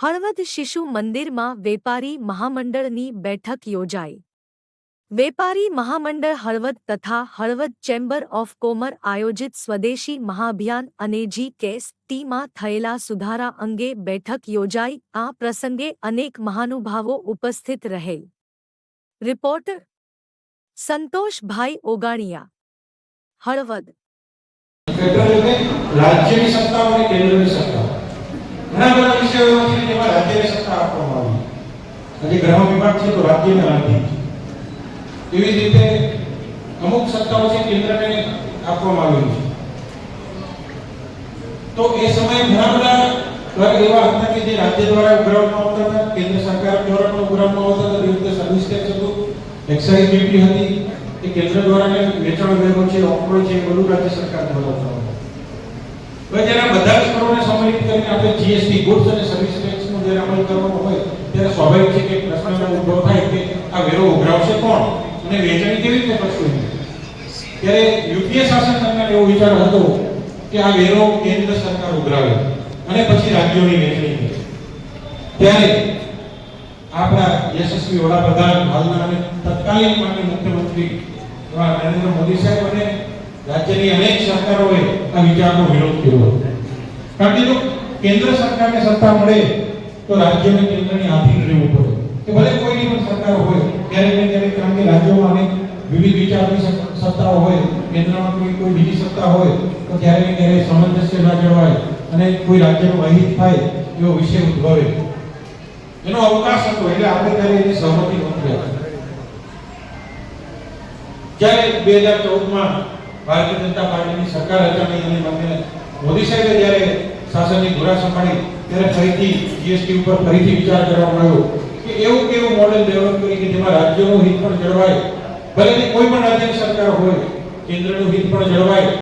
હળવદ શિશુ મંદિરમાં વેપારી મહામંડળની બેઠક યોજાઈ. વેપારી મહામંડળ હળવદ તથા હળવદ ચેમ્બર ઓફ કોમર આયોજિત સ્વદેશી મહાભિયાન અને જી કેસ ટીમાં થયેલા સુધારા અંગે બેઠક યોજાઈ. આ પ્રસંગે અનેક મહાનુભાવો ઉપસ્થિત રહેલ રિપોર્ટર સંતોષભાઈ ઓગાણિયા. હળવદ. રાજ્યની સત્તા અને કેન્દ્રની સત્તા ઘણા બધા વિષયો એવા છે જેમાં રાજ્યને સત્તા આપવામાં આવી આજે ગ્રહ વિભાગ છે તો રાજ્યને આધીન છે એવી જ રીતે અમુક સત્તાઓ છે કેન્દ્રને આપવામાં આવેલી છે. તો એ સમયે ઘણા બધા કર એવા હતા કે જે રાજ્ય દ્વારા ઉઘરાવવામાં આવતા હતા, કેન્દ્ર સરકાર દ્વારા પણ ઉઘરાવવામાં આવતા હતા રીતે સર્વિસ ટેક્સ હતું, એક્સાઇઝ ડ્યુટી હતી, એ કેન્દ્ર દ્વારા ને વેચાણ વેરો છે, ઓફરો છે બધું રાજ્ય સરકાર દ્વારા થવાનું હવે જ્યારે બધા જ કરોને સંમિલિત કરીને આપણે જીએસટી ગુડ્સ અને સર્વિસ ટેક્સ નો જ્યારે અમલ ત્યારે સ્વાભાવિક છે કે પ્રશ્ન ઊભો થાય કે આ વેરો ઉઘરાવશે કોણ? અને વેચણી કેવી રીતે કરશે? ત્યારે યુપીએ શાસન દરમિયાન એવો વિચાર હતો કે આ વેરો કેન્દ્ર સરકાર ઉઘરાવે અને પછી રાજ્યોની કરે. ત્યારે આપણા યશસ્વી વડાપ્રધાન હાલના અને તત્કાલીન માનનીય મુખ્યમંત્રી એવા નરેન્દ્ર મોદી સાહેબ અને રાજ્યની અનેક સરકારોએ આ વિચારનો વિરોધ કર્યો કારણ કે જો કેન્દ્ર સરકારને સત્તા મળે તો રાજ્યને કેન્દ્રની આધીન રહેવું પડે. કે ભલે કોઈની પણ સરકાર હોય ત્યારે ને ત્યારે કારણ કે રાજ્યોમાં અનેક વિવિધ વિચારની સત્તા- હોય, કેન્દ્રમાં કોઈ કોઈ બીજી સત્તા હોય, તો ત્યારે ને ત્યારે સામંજસ્ય ના જળવાય અને કોઈ રાજ્યનું અહિત થાય એવો વિષય ઉદ્ભવે. એનો અવકાશ હતો, એટલે આપણે ત્યારે એની સહમતિ આપી. જ્યારે બે હજાર ચૌદમાં ભારતીય જનતા પાર્ટીની સરકાર રચાણી અને માન્ય મોદી સાહેબે શાસનની ધુરા સંભાળી ત્યારે ફરીથી જીએસટી ઉપર ફરીથી વિચાર કરવામાં આવ્યો કે એવું કેવું મોડેલ ડેવલપ કરી કે જેમાં રાજ્યનું હિત પણ જળવાય ભલે તે કોઈ પણ રાજ્યની સરકાર હોય, કેન્દ્રનું હિત પણ જળવાય